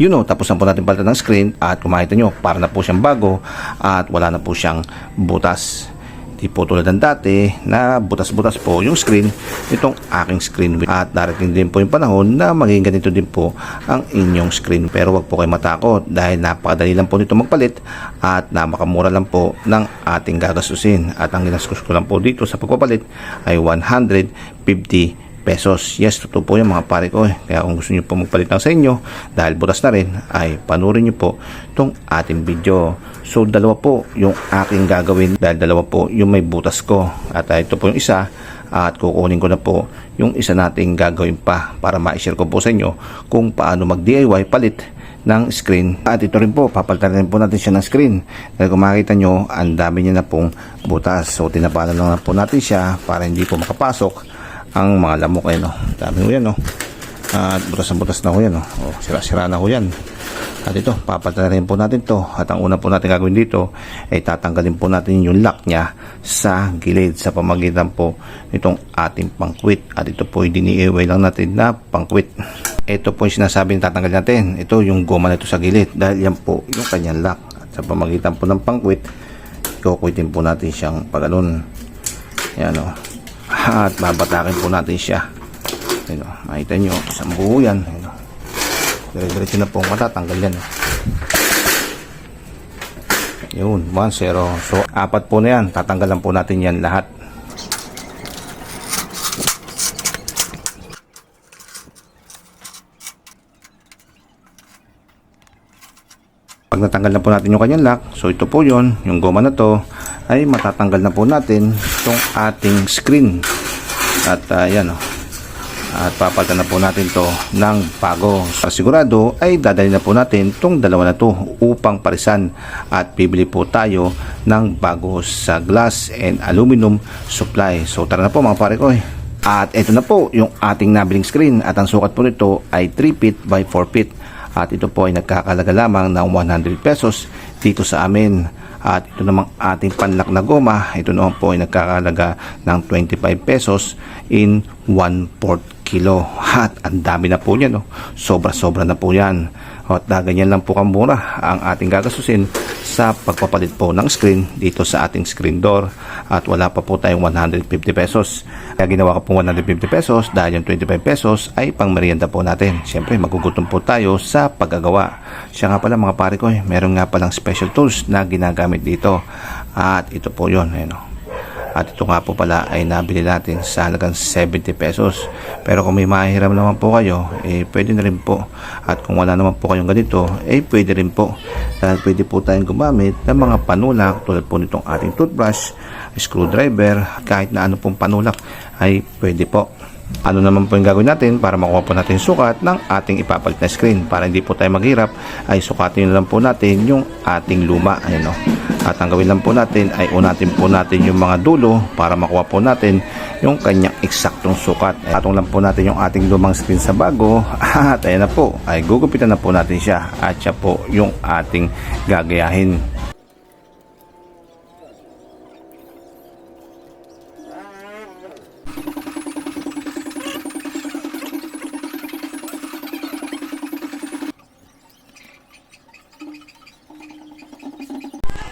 Yun o, tapos na po natin palitan ng screen at kung makita nyo, para na po siyang bago at wala na po siyang butas. Di po tulad ng dati na butas-butas po yung screen nitong aking screen. At darating din po yung panahon na maging ganito din po ang inyong screen. Pero wag po kayo matakot dahil napakadali lang po nito magpalit at napakamura lang po ng ating gagastusin. At ang ginastos ko lang po dito sa pagpapalit ay 150 pesos. Yes, totoo po yung mga pare ko. eh. Kaya kung gusto nyo po magpalit lang sa inyo, dahil butas na rin, ay panurin nyo po itong ating video. So, dalawa po yung aking gagawin dahil dalawa po yung may butas ko. At ah, ito po yung isa at kukunin ko na po yung isa nating gagawin pa para ma-share ko po sa inyo kung paano mag-DIY palit ng screen. At ito rin po, papalitan rin po natin siya ng screen. Dahil kung makikita nyo, ang dami niya na pong butas. So, tinapalan lang po natin siya para hindi po makapasok ang mga lamok eh, no. Dami ko yan, no. At butas na butas na ko yan, no. O, sira-sira na ko yan. At ito, papalitan rin po natin to. At ang una po natin gagawin dito, ay tatanggalin po natin yung lock niya sa gilid sa pamagitan po nitong ating pangkwit. At ito po, diniiway lang natin na pangkwit. Ito po yung sinasabi na tatanggalin natin. Ito yung goma na ito sa gilid. Dahil yan po yung kanyang lock. At sa pamagitan po ng pangkwit, kukwitin po natin siyang paganon. Yan o. At babatakin po natin siya. Ayun o. Makita nyo, isang buo yan. Ayun o. Dire-diretso na po ang matatanggal yan. O. Yun, 1, 0. So, apat po na yan. Tatanggalan po natin yan lahat. Pag natanggal na po natin yung kanyang lock, so ito po yon yung goma na to, ay matatanggal na po natin itong ating screen. At uh, yan o. At papalitan na po natin to ng bago. Para sigurado ay dadali na po natin itong dalawa na to upang parisan. At bibili po tayo ng bago sa glass and aluminum supply. So tara na po mga pare ko. At ito na po yung ating nabiling screen at ang sukat po nito ay 3 feet by 4 feet at ito po ay nagkakalaga lamang ng 100 pesos dito sa amin at ito namang ating panlak na goma ito naman po ay nagkakalaga ng 25 pesos in 1 4 kilo at ang dami na po niyan no? sobra sobra na po yan at uh, ganyan lang po kamura ang ating gagastusin sa pagpapalit po ng screen dito sa ating screen door. At wala pa po tayong 150 pesos. Kaya ginawa ko po 150 pesos dahil yung 25 pesos ay pang merienda po natin. Syempre magugutom po tayo sa paggagawa. Siya nga pala mga pare ko eh, meron nga palang special tools na ginagamit dito. At ito po yun eh, no? At ito nga po pala ay nabili natin sa halagang 70 pesos. Pero kung may mahiram naman po kayo, eh pwede na rin po. At kung wala naman po kayong ganito, eh pwede rin po. Dahil pwede po tayong gumamit ng mga panulak tulad po nitong ating toothbrush, screwdriver, kahit na ano pong panulak ay pwede po. Ano naman po yung gagawin natin para makuha po natin sukat ng ating ipapalit na screen. Para hindi po tayo maghirap, ay sukatin na lang po natin yung ating luma. Ayan o. At ang gawin lang po natin ay unatin po natin yung mga dulo para makuha po natin yung kanyang eksaktong sukat. Atong lang po natin yung ating lumang screen sa bago. At ayan na po, ay gugupitan na po natin siya. At siya po yung ating gagayahin.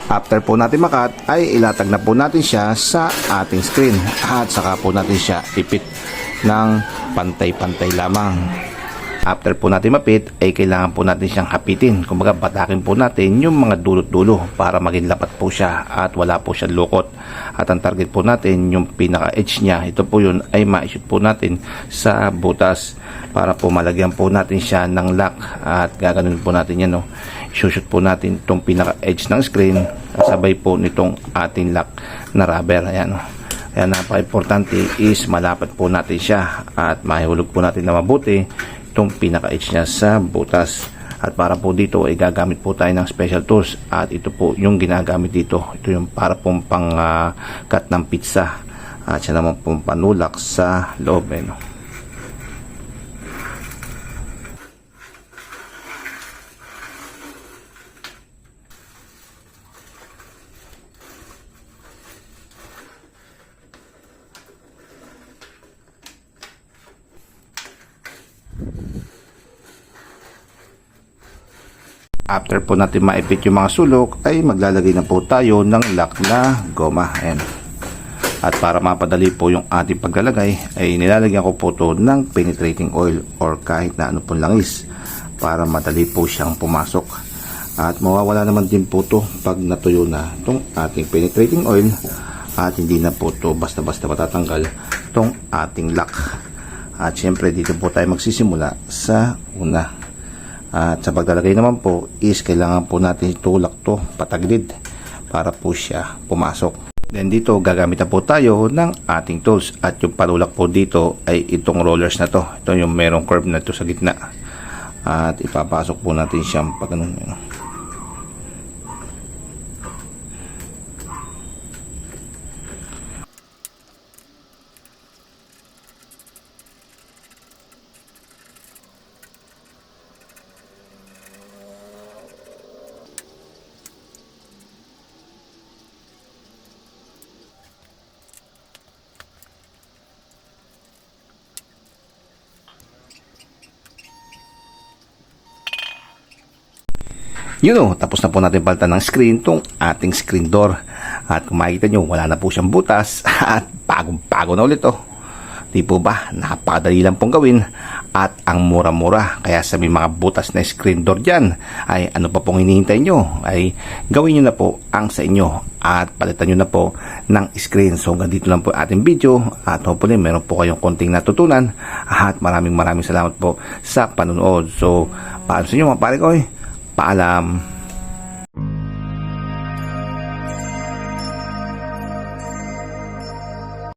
After po natin makat, ay ilatag na po natin siya sa ating screen at saka po natin siya ipit ng pantay-pantay lamang. After po natin mapit, ay kailangan po natin siyang hapitin. Kumbaga, batakin po natin yung mga dulot-dulo para maging lapat po siya at wala po siya lukot. At ang target po natin, yung pinaka-edge niya, ito po yun ay ma-shoot po natin sa butas para po malagyan po natin siya ng lock at gaganon po natin yan. No? Shoot po natin itong pinaka-edge ng screen kasabay po nitong ating lock na rubber. Ayan. No? Kaya napaka-importante is malapit po natin siya at mahihulog po natin na mabuti itong pinaka-edge niya sa butas. At para po dito ay gagamit po tayo ng special tools at ito po yung ginagamit dito. Ito yung para pong pang uh, cut ng pizza at siya naman pong panulak sa loob. Eh, no? After po natin maipit yung mga sulok, ay maglalagay na po tayo ng lock na goma. Ayan. At para mapadali po yung ating paglalagay, ay nilalagyan ko po to ng penetrating oil or kahit na ano pong langis para madali po siyang pumasok. At mawawala naman din po to pag natuyo na itong ating penetrating oil at hindi na po to basta-basta matatanggal itong ating lock. At syempre dito po tayo magsisimula sa una. At sa paglalagay naman po is kailangan po natin itulak to patagilid para po siya pumasok. Then dito gagamit na po tayo ng ating tools at yung palulak po dito ay itong rollers na to. Ito yung merong curve na to sa gitna. At ipapasok po natin siyang pag ganun. Yun. O, tapos na po natin palitan ng screen tong ating screen door. At kung makikita nyo, wala na po siyang butas at bagong-bago na ulit o. Di po ba? Napakadali lang pong gawin at ang mura-mura. Kaya sa may mga butas na screen door dyan, ay ano pa pong hinihintay nyo? Ay gawin nyo na po ang sa inyo at palitan nyo na po ng screen. So hanggang dito lang po ating video at hopefully meron po kayong konting natutunan at maraming maraming salamat po sa panonood. So paano sa inyo mga pare ko? eh? Paalam.